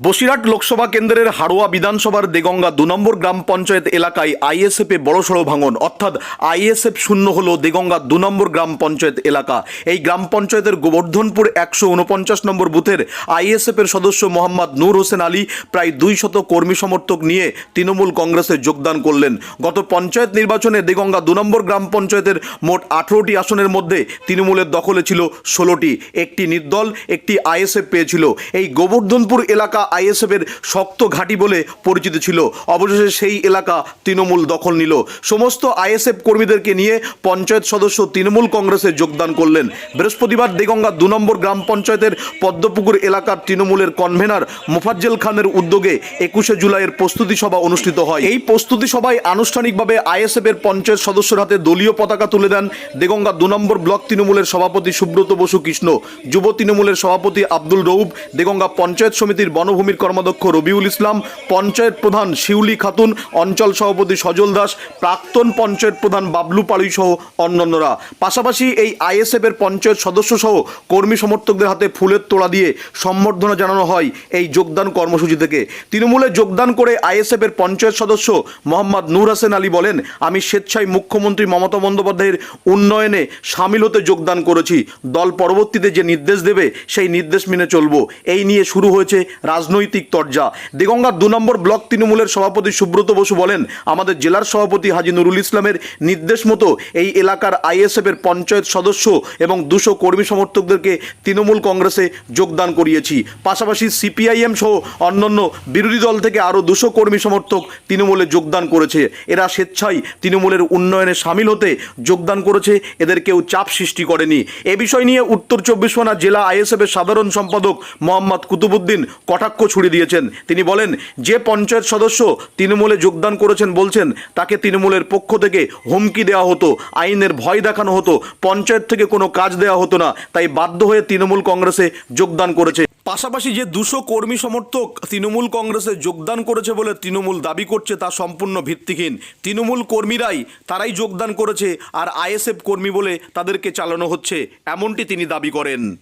বসিরহাট লোকসভা কেন্দ্রের হাড়োয়া বিধানসভার দেগঙ্গা দু নম্বর গ্রাম পঞ্চায়েত এলাকায় আইএসএফ এ বড়সড় ভাঙন। অর্থাৎ আইএসএফ শূন্য হল দেগঙ্গা দু নম্বর গ্রাম পঞ্চায়েত এলাকা। এই গ্রাম পঞ্চায়েতের গোবর্ধনপুর একশো উনপঞ্চাশ নম্বর বুথের আইএসএফ এর সদস্য মোহাম্মদ নূর হোসেন আলী প্রায় দুই শত কর্মী সমর্থক নিয়ে তৃণমূল কংগ্রেসে যোগদান করলেন। গত পঞ্চায়েত নির্বাচনে দেগঙ্গা দু নম্বর গ্রাম পঞ্চায়েতের মোট আঠেরোটি আসনের মধ্যে তৃণমূলের দখলে ছিল ষোলোটি। একটি নির্দল, একটি আইএসএফ পেয়েছিল। এই গোবর্ধনপুর এলাকা আইএসএফ এর শক্ত ঘাঁটি বলে পরিচিত ছিল। অবশেষে সেই এলাকা তৃণমূল দখল নিল। সমস্ত আইএসএফ কর্মীদেরকে নিয়ে পঞ্চায়েত সদস্য তৃণমূল কংগ্রেসে যোগদান করলেন। বৃহস্পতিবার দেগঙ্গা দু নম্বর গ্রাম পঞ্চায়েতের পদ্মপুকুর এলাকার তৃণমূলের কনভেনার মোফাজ্জেল খানের উদ্যোগে একুশে জুলাইয়ের প্রস্তুতি সভা অনুষ্ঠিত হয়। এই প্রস্তুতি সভায় আনুষ্ঠানিকভাবে আইএসএফ এর পঞ্চায়েত সদস্যর হাতে দলীয় পতাকা তুলে দেন দেগঙ্গা দু নম্বর ব্লক তৃণমূলের সভাপতি সুব্রত বসু কৃষ্ণ, যুব তৃণমূলের সভাপতি আব্দুল রৌব দেগঙ্গা পঞ্চায়েত সমিতির বনভূমির কর্মাধ্যক্ষ রবিউল ইসলাম, পঞ্চায়েত প্রধান শিউলি খাতুন, অঞ্চল সভাপতি সজল দাস, প্রাক্তন পঞ্চায়েত প্রধান বাবলু পাড়ুই সহ অন্যান্যরা। পাশাপাশি এই আইএসএফ এর পঞ্চায়েত সদস্য সহ কর্মী সমর্থকদের হাতে ফুলের তোড়া দিয়ে সম্বর্ধনা জানানো হয় এই যোগদান কর্মসূচি থেকে। তৃণমূলে যোগদান করে আইএসএফ এর পঞ্চায়েত সদস্য মোহাম্মদ নূর হাসেন আলী বলেন, আমি স্বেচ্ছায় মুখ্যমন্ত্রী মমতা বন্দ্যোপাধ্যায়ের উন্নয়নে সামিল হতে যোগদান করেছি। দল পরবর্তীতে যে নির্দেশ দেবে, সেই নির্দেশ মেনে চলবো। এই নিয়ে শুরু হয়েছে রাজনৈতিক তরজা। দেগঙ্গা দু নম্বর ব্লক তৃণমূলের সভাপতি সুব্রত বসু বলেন, আমাদের জেলার সভাপতি হাজি নুরুল ইসলামের নির্দেশ মতো এই এলাকার আইএসএফ এর পঞ্চায়েত সদস্য এবং দুশো কর্মী সমর্থকদেরকে তৃণমূল কংগ্রেসে যোগদান করিয়েছি। পাশাপাশি সিপিআইএম সহ অন্যান্য বিরোধী দল থেকে আরও দুশো কর্মী সমর্থক তৃণমূলে যোগদান করেছে। এরা স্বেচ্ছায় তৃণমূলের উন্নয়নে সামিল হতে যোগদান করেছে, এদের কেউ চাপ সৃষ্টি করেনি। এ বিষয় নিয়ে উত্তর চব্বিশ পরগনা জেলা আইএসএফ এর সাধারণ সম্পাদক মোহাম্মদ কুতুবুদ্দিন কটাক্ষ ছুড়ে দিয়েছেন। তিনি বলেন, যে পঞ্চায়েত সদস্য তৃণমূলে যোগদান করেছেন বলছেন, তাকে তৃণমূলের পক্ষ থেকে হুমকি দেওয়া হতো, আইনের ভয় দেখানো হতো, পঞ্চায়েত থেকে কোনো কাজ দেওয়া হতো না, তাই বাধ্য হয়ে তৃণমূল কংগ্রেসে যোগদান করেছে। পাশাপাশি যে দুশো কর্মী সমর্থক তৃণমূল কংগ্রেসে যোগদান করেছে বলে তৃণমূল দাবি করছে, তা সম্পূর্ণ ভিত্তিহীন। তৃণমূল কর্মীরাই তারাই যোগদান করেছে, আর আইএসএফ কর্মী বলে তাদেরকে চালানো হচ্ছে, এমনটি তিনি দাবি করেন।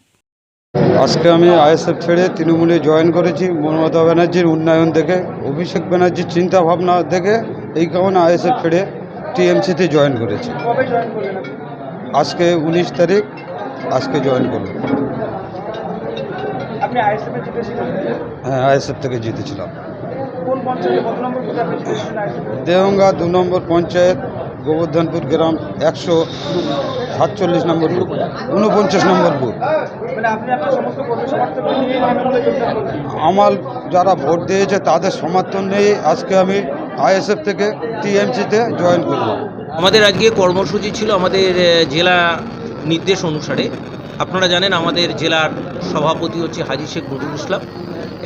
আজকে আমি আইএসএফ ছেড়ে তৃণমূলে জয়েন করেছি মমতা ব্যানার্জির উন্নয়ন দেখে অভিষেক ব্যানার্জির চিন্তা ভাবনা দেখে এই কারণে আইএসএফ ছেড়ে টিএমসিতে জয়েন করেছি। আজকে উনিশ তারিখ আজকে জয়েন জিতেছিলেন? হ্যাঁ আইএসএফ থেকে জিতেছিলাম। দেহঙ্গা দু নম্বর পঞ্চায়েত গোবর্ধনপুর গ্রাম একশো সাতচল্লিশ নম্বর বুথ, ঊনপঞ্চাশ নম্বর বুথ। আমার যারা ভোট দিয়েছে তাদের সমর্থন নিয়ে আজকে আমি আইএসএফ থেকে টিএমসিতে জয়েন করলাম আমাদের আজকে কর্মসূচি ছিল আমাদের জেলা নির্দেশ অনুসারে। আপনারা জানেন আমাদের জেলার সভাপতি হচ্ছে হাজি শেখ নুরুল ইসলাম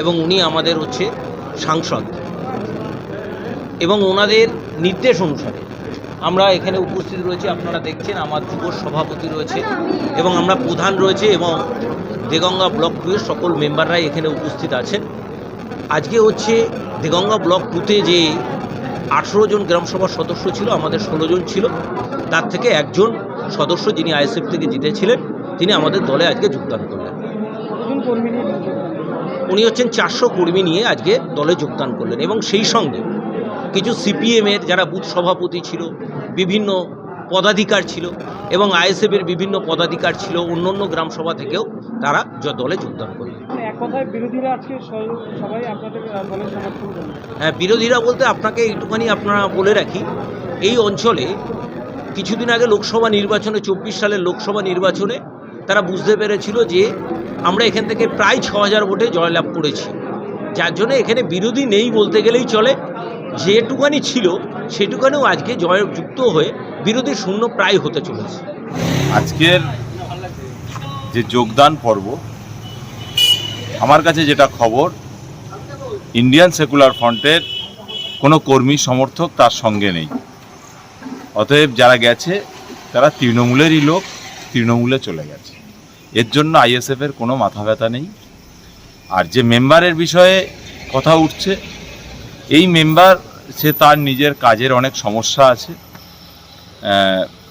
এবং উনি আমাদের হচ্ছে সাংসদ। এবং ওনাদের নির্দেশ অনুসারে আমরা এখানে উপস্থিত রয়েছি, আপনারা দেখছেন আমার যুব সভাপতি রয়েছে এবং আমরা প্রধান রয়েছে এবং দেগঙ্গা ব্লক টুয়ের সকল মেম্বাররাই এখানে উপস্থিত আছেন আজকে হচ্ছে দেগঙ্গা ব্লক টুতে যে আঠেরো জন গ্রামসভার সদস্য ছিল, আমাদের ষোলো জন ছিল, তার থেকে একজন সদস্য যিনি আইএসএফ থেকে জিতেছিলেন, তিনি আমাদের দলে আজকে যোগদান করলেন? উনি হচ্ছেন চারশো কর্মী নিয়ে আজকে দলে যোগদান করলেন এবং সেই সঙ্গে কিছু সিপিএমের যারা বুথ সভাপতি ছিল বিভিন্ন পদাধিকার ছিল এবং আইএসএফের বিভিন্ন পদাধিকার ছিল অন্য অন্য গ্রামসভা থেকেও তারা দলে যোগদান করলেন। মানে হ্যাঁ বিরোধীরা বলতে আপনাকে একটুখানি আপনারা বলে রাখি এই অঞ্চলে কিছুদিন আগে লোকসভা নির্বাচনে চব্বিশ সালের লোকসভা নির্বাচনে তারা বুঝতে পেরেছিল যে আমরা এখান থেকে প্রায় ছ হাজার ভোটে জয়লাভ করেছি। যার জন্য এখানে বিরোধী নেই বলতে গেলেই চলে। যেটুকানি ছিল, সেটুকানিও আজকে জয়যুক্ত হয়ে বিরোধী শূন্য প্রায় হতে চলেছে। আজকের যে যোগদান পর্ব, আমার কাছে যেটা খবর ইন্ডিয়ান সেকুলার ফ্রন্টের কোনো কর্মী সমর্থক তার সঙ্গে নেই। অতএব যারা গেছে, তারা তৃণমূলেরই লোক, তৃণমূলে চলে গেছে। এর জন্য আইএসএফের কোনো মাথা ব্যথা নেই। আর যে মেম্বারের বিষয়ে কথা উঠছে এই মেম্বার, সে তার নিজের কাজের অনেক সমস্যা আছে।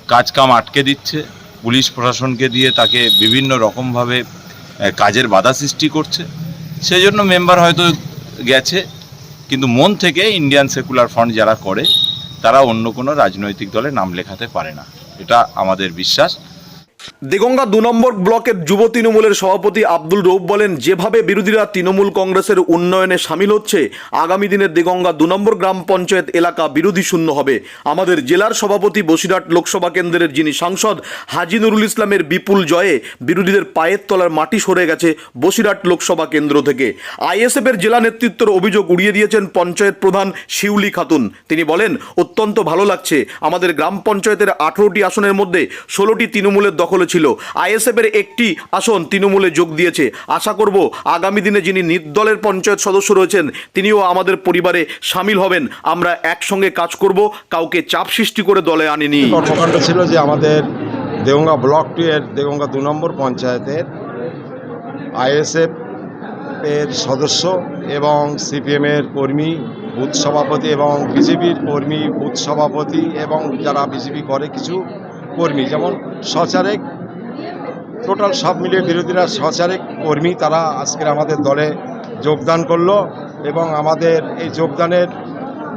কাজ কাম আটকে দিচ্ছে। পুলিশ প্রশাসনকে দিয়ে তাকে বিভিন্ন রকমভাবে কাজের বাধা সৃষ্টি করছে। সেই জন্য মেম্বার হয়তো গেছে, কিন্তু মন থেকে ইন্ডিয়ান সেকুলার ফ্রন্ট যারা করে, তারা অন্য কোনো রাজনৈতিক দলে নাম লেখাতে পারে না। এটা আমাদের বিশ্বাস। দেগঙ্গা দু নম্বর ব্লকের যুব তৃণমূলের সভাপতি আব্দুল রৌফ বলেন, যেভাবে বিরোধীরা তৃণমূল কংগ্রেসের উন্নয়নে সামিল হচ্ছে, আগামী দিনে দেগঙ্গা দু নম্বর গ্রাম পঞ্চায়েত এলাকা বিরোধী শূন্য হবে। আমাদের জেলার সভাপতি বসিরহাট লোকসভা কেন্দ্রের যিনি সাংসদ হাজি নুরুল ইসলামের বিপুল জয়ে বিরোধীদের পায়ের তলার মাটি সরে গেছে বসিরহাট লোকসভা কেন্দ্র থেকে। আইএসএফের জেলা নেতৃত্বের অভিযোগ উড়িয়ে দিয়েছেন পঞ্চায়েত প্রধান শিউলি খাতুন। তিনি বলেন, অত্যন্ত ভালো লাগছে, আমাদের গ্রাম পঞ্চায়েতের আঠেরোটি আসনের মধ্যে ষোলোটি তৃণমূলের দখলে ছিল আইএসএফের একটি আসন তৃণমূলে যোগ দিয়েছে। আশা করব আগামী দিনে যিনি নির্দলের পঞ্চায়েত সদস্য রয়েছেন, তিনিও আমাদের পরিবারে সামিল হবেন। আমরা একসঙ্গে কাজ করব, কাউকে চাপ সৃষ্টি করে দলে আনিনি। কর্মকাণ্ড ছিল যে আমাদের দেগঙ্গা ব্লক এর দেগঙ্গা দু নম্বর পঞ্চায়েতের আইএসএফ এর সদস্য এবং সিপিএমের কর্মী, বুথ সভাপতি এবং বিজেপির কর্মী, বুথ সভাপতি এবং যারা বিজেপি করে কিছু কর্মী, যেমন সচারেক টোটাল সব মিলিয়ে বিরোধীরা সচারেক কর্মী তারা আজকের আমাদের দলে যোগদান করল এবং আমাদের এই যোগদানের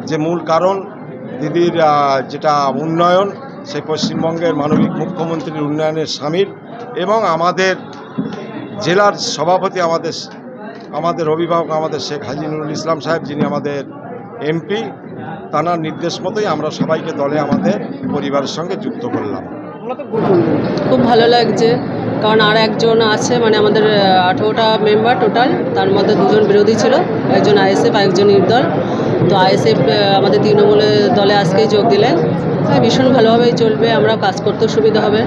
যে মূল কারণ দিদির যেটা উন্নয়ন, সেই পশ্চিমবঙ্গের মানবিক মুখ্যমন্ত্রীর উন্নয়নের সামিল এবং আমাদের জেলার সভাপতি আমাদের আমাদের অভিভাবক আমাদের শেখ হাজি নুরুল ইসলাম সাহেব, যিনি আমাদের এমপি, তানার নির্দেশ মতোই আমরা সবাইকে দলে আমাদের পরিবারের সঙ্গে যুক্ত করলাম। খুব ভালো লাগছে। কারণ আর একজন আছে মানে আমাদের আঠেরোটা মেম্বার টোটাল তার মধ্যে দুজন বিরোধী ছিল একজন আইএসএফ আর একজন নির্দল। তো আইএসএফ আমাদের তৃণমূলের দলে আজকেই যোগ দিলেন। হ্যাঁ, ভীষণ ভালোভাবেই চলবে আমরা কাজ করতেও সুবিধা হবে।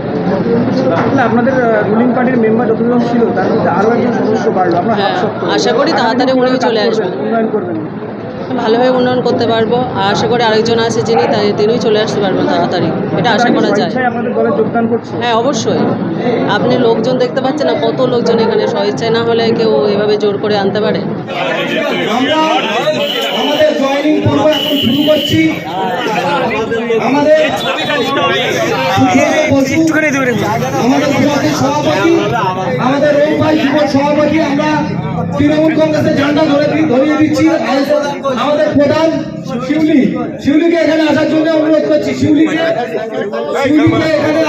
আপনাদের রুলিং পার্টির মেম্বার যতজন ছিল তার মধ্যে আরও একজন সদস্য বাড়লো। হ্যাঁ, আশা করি তাড়াতাড়ি উনিও চলে আসবেন। ভালোভাবে উন্নয়ন করতে পারব। আর আশা করি আরেকজন আছে যিনি তাই- তিনিও চলে আসতে পারবেন তাড়াতাড়ি। এটা আশা করা যায়। হ্যাঁ অবশ্যই। আপনি লোকজন দেখতে পাচ্ছেন না কত লোকজন এখানে? স্বেচ্ছায় না হলে কেউ এভাবে জোর করে আনতে পারে? আমাদের জয়নিং পর্ব এখন শুরু করছি। আমাদের আমাদের ব্লকের সভাপতি আমাদের রৌপাল যুব সভাপতি আমরা তৃণমূল কংগ্রেসের ঝান্ডা ধরে ধরিয়ে দিচ্ছি। আমাদের প্রধান শিউলি শিউলিকে এখানে আসার জন্য অনুরোধ করছি। শিউলিকে শিউলিকে এখানে!